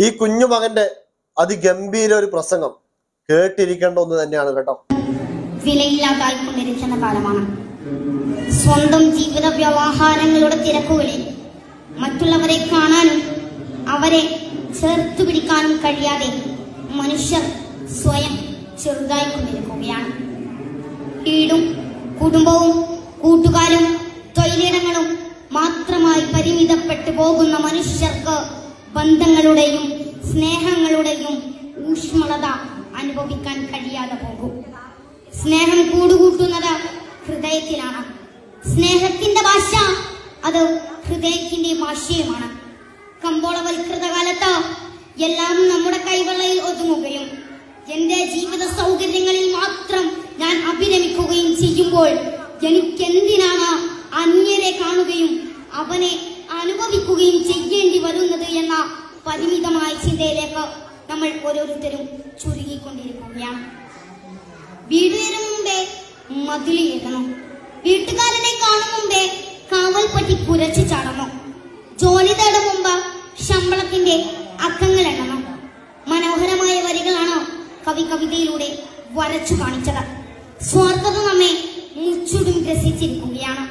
ഈ കുഞ്ഞു മകന്റെ അതിഗംഭീര ഒരു പ്രസംഗം കേട്ടിരിക്കേണ്ട ഒന്ന് തന്നെയാണ് കേട്ടോ. വിലയില്ലാതായിക്കൊണ്ടിരിക്കുന്ന കാലമാണ്. സ്വന്തം ജീവിത വ്യവഹാരങ്ങളുടെ തിരക്കുകളിൽ മറ്റുള്ളവരെ കാണാനും അവരെ ചേർത്തു പിടിക്കാനും കഴിയാതെ മനുഷ്യർ സ്വയം ചെറുതായിക്കൊണ്ടിരിക്കുകയാണ് വീടും കുടുംബവും കൂട്ടുകാരും തൊഴിലിടങ്ങളും മാത്രമായി പരിമിതപ്പെട്ടു പോകുന്ന മനുഷ്യർക്ക് ബന്ധങ്ങളുടെയും സ്നേഹങ്ങളുടെയും ഊഷ്മളത അനുഭവിക്കാൻ കഴിയാതെ പോകും. സ്നേഹം കൂടുകൂട്ടുന്നത് ഹൃദയത്തിലാണ് സ്നേഹത്തിന്റെ ഭാഷ അത് ഹൃദയത്തിന്റെ ഭാഷയുമാണ്. കമ്പോളവൽകൃത കാലത്ത് എല്ലാം നമ്മുടെ കൈവെള്ളയിൽ ഒതുങ്ങുകയും എന്റെ ജീവിത സൗകര്യങ്ങളിൽ മാത്രം ഞാൻ അഭിരമിക്കുകയും ചെയ്യുമ്പോൾ എനിക്കെന്തിനാണ് അന്യരെ കാണുകയും അവനെ അനുഭവിക്കുകയും ചെയ്യേണ്ടി വരുന്നത് എന്ന പരിമിതമായ ചിന്തയിലേക്ക് നമ്മൾ ഓരോരുത്തരും ചുരുങ്ങിക്കൊണ്ടിരിക്കുകയാണ്. വീട് വരും മുമ്പേ മതിലിടണം വീട്ടുകാരനെ കാണും മുമ്പേ കാവൽപ്പട്ടി കുരച്ചു ചാടണം ജോലി തേടും മുമ്പ് ശമ്പളത്തിന്റെ അക്കങ്ങൾ എണ്ണണം. മനോഹരമായ വരികളാണ് കവി കവിതയിലൂടെ വരച്ചു കാണിച്ചത്. സ്വാർത്ഥത നമ്മെ മുച്ചുടും ഗ്രസിച്ചിരിക്കുകയാണ്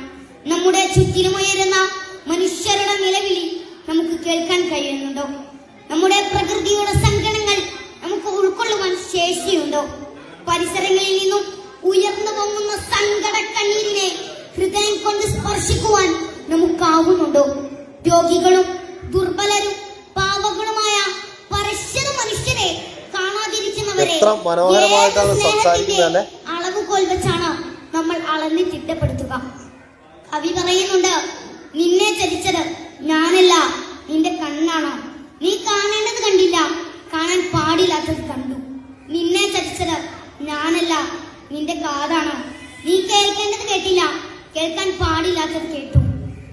നമ്മുടെ ചുറ്റിലുമുയരുന്ന മനുഷ്യരുടെ നിലവിളി നമുക്ക് കേൾക്കാൻ കഴിയുന്നുണ്ടോ? നമ്മുടെ പ്രകൃതിയുടെ സങ്കടങ്ങൾ നമുക്ക് ഉൾക്കൊള്ളുവാൻ ശേഷിയുണ്ടോ? പരിസരങ്ങളിൽ നിന്നും ഉയർന്നു പൊങ്ങുന്ന സങ്കട കണ്ണീരിനെ ഹൃദയം കൊണ്ട് സ്പർശിക്കുവാൻ നമുക്കാവുന്നുണ്ടോ? രോഗികളും ദുർബലരും പാവങ്ങളുമായ പരശ്വത മനുഷ്യരെ കാണാതിരിക്കുന്നവരെ? അളവുകോൽ വെച്ചാണ് നമ്മൾ അളന്ന് തിട്ടപ്പെടുത്തുക കവി പറയുന്നുണ്ട് നിന്നെ ചതിച്ചത് ഞാനല്ല നിന്റെ കണ്ണാണ് നീ കാണേണ്ടത് കണ്ടില്ല കാണാൻ പാടില്ലാത്തത് കണ്ടു നിന്നെ ചതിച്ചത് ഞാനല്ല നിന്റെ കാതാണ്. നീ കേൾക്കേണ്ടത് കേട്ടില്ല. കേൾക്കാൻ പാടില്ലാത്തത് കേട്ടു.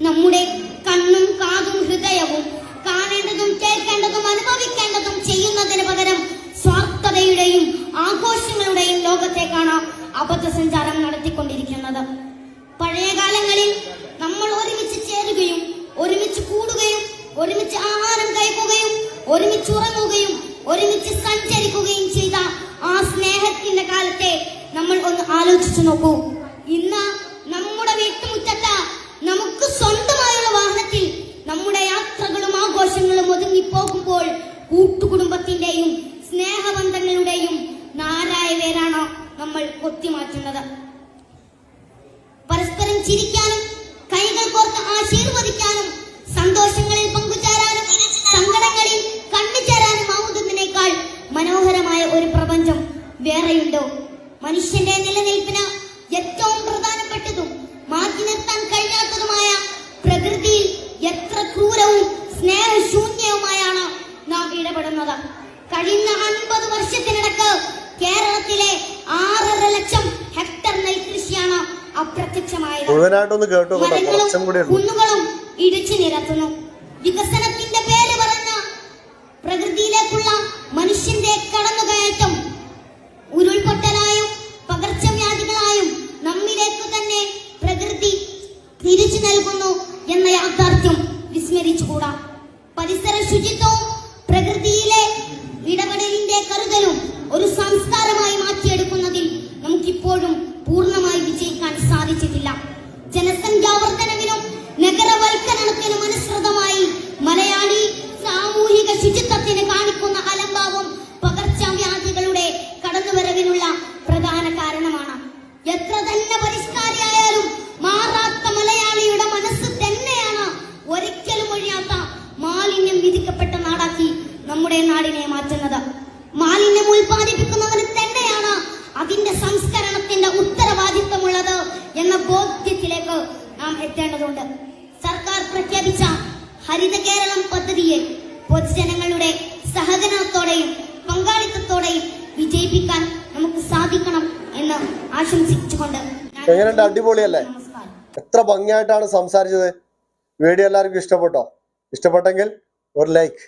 നമ്മുടെ കണ്ണും കാതും ഹൃദയവും കാണേണ്ടതും കേൾക്കേണ്ടതും അനുഭവിക്കേണ്ടതും ചെയ്യുന്നതിന് പകരം സ്വാർത്ഥതയുടെയും ആഘോഷങ്ങളുടെയും ലോകത്തേക്കാണ് അബദ്ധസഞ്ചാരം നടത്തിക്കൊണ്ടിരിക്കുന്നത്. പഴയ കാലങ്ങളിൽ നമ്മൾ ഒരുമിച്ച് ചേരുകയും ഒരുമിച്ച് കൂടുകയും ഒരുമിച്ച് ആഹാരം കഴിക്കുകയും ഒരുമിച്ച് ഉറങ്ങുകയും ഒരുമിച്ച് സഞ്ചരിക്കുകയും ചെയ്ത ആ സ്നേഹത്തിന്റെ കാലത്തെ നമ്മൾ ഒന്ന് ആലോചിച്ചു നോക്കൂ. ഇന്ന് നമ്മുടെ വീട്ടുമുറ്റത്ത് നമുക്ക് സ്വന്തമായുള്ള വാഹനത്തിൽ നമ്മുടെ യാത്രകളും ആഘോഷങ്ങളും ഒതുങ്ങിപ്പോകുമ്പോൾ കൂട്ടുകുടുംബത്തിന്റെയും സ്നേഹബന്ധങ്ങളുടെയും നാലായ പേരാണോ നമ്മൾ കൊത്തിമാറ്റുന്നത്. പരസ്പരം ചിരിക്കാനും കഴിഞ്ഞ അൻപത് വർഷത്തിനിടക്ക് കേരളത്തിലെ ആറര ലക്ഷം ഹെക്ടർ നെൽകൃഷിയാണ് അപ്രത്യക്ഷമായത്. മരങ്ങളും കുന്നുകളും ഇടിച്ചു നിരത്തുന്നു. വികസനത്തിന്റെ പേര് പറഞ്ഞ പ്രകൃതിയിലേക്കുള്ള മനുഷ്യന്റെ കടന്നുകയറ്റം ഉരുൾപൊട്ടലായും പകർച്ചവ്യാധികളായും നമ്മിലേക്ക് തന്നെ പ്രകൃതി തിരിച്ചു നൽകുന്നു എന്ന യാഥാർത്ഥ്യം വിസ്മരിച്ചുകൂടാ. പരിസര ശുചിത്വവും പ്രകൃതിയിലെ വിജയിക്കാൻ സാധിച്ചിട്ടില്ല. ജനസംഖ്യാവർദ്ധനവിനും നഗരവൽക്കരണത്തിനും അനുസൃതമായി മലയാളി സാമൂഹിക ശുചിത്വത്തിന് കാണിക്കുന്ന അലംഭാവം പകർച്ചവ്യാധികളുടെ കടന്നുവരവിനുള്ള പ്രധാന കാരണമാണ്. എത്ര തന്നെ പരിഷ്കാരിയായാലും മാറാത്ത മലയാളിയുടെ മനസ്സ് തന്നെയാണ് ഒരിക്കലും ഒഴിയാത്ത മാലിന്യം വിധിക്കപ്പെട്ട നാടാക്കി നമ്മുടെ നാടിനെ മാറ്റുന്നത്. മാലിന്യം ഉൽപ്പാദിപ്പിക്കുന്നവന് നാം എത്തേണ്ടതുണ്ട്. സർക്കാർ പ്രഖ്യാപിച്ച ഹരിത കേരളം പദ്ധതിയെ പൊതുജനങ്ങളുടെ സഹകരണത്തോടെയും പങ്കാളിത്തത്തോടെയും വിജയിപ്പിക്കാൻ നമുക്ക് സാധിക്കണം എന്ന് ആശംസിച്ചുകൊണ്ട് എങ്ങനെയുണ്ട്? അടിപൊളിയല്ലേ? എത്ര ഭംഗിയായിട്ടാണ് സംസാരിച്ചത്. വീഡിയോ എല്ലാവർക്കും ഇഷ്ടപ്പെട്ടോ? ഇഷ്ടപ്പെട്ടെങ്കിൽ ഒരു ലൈക്ക്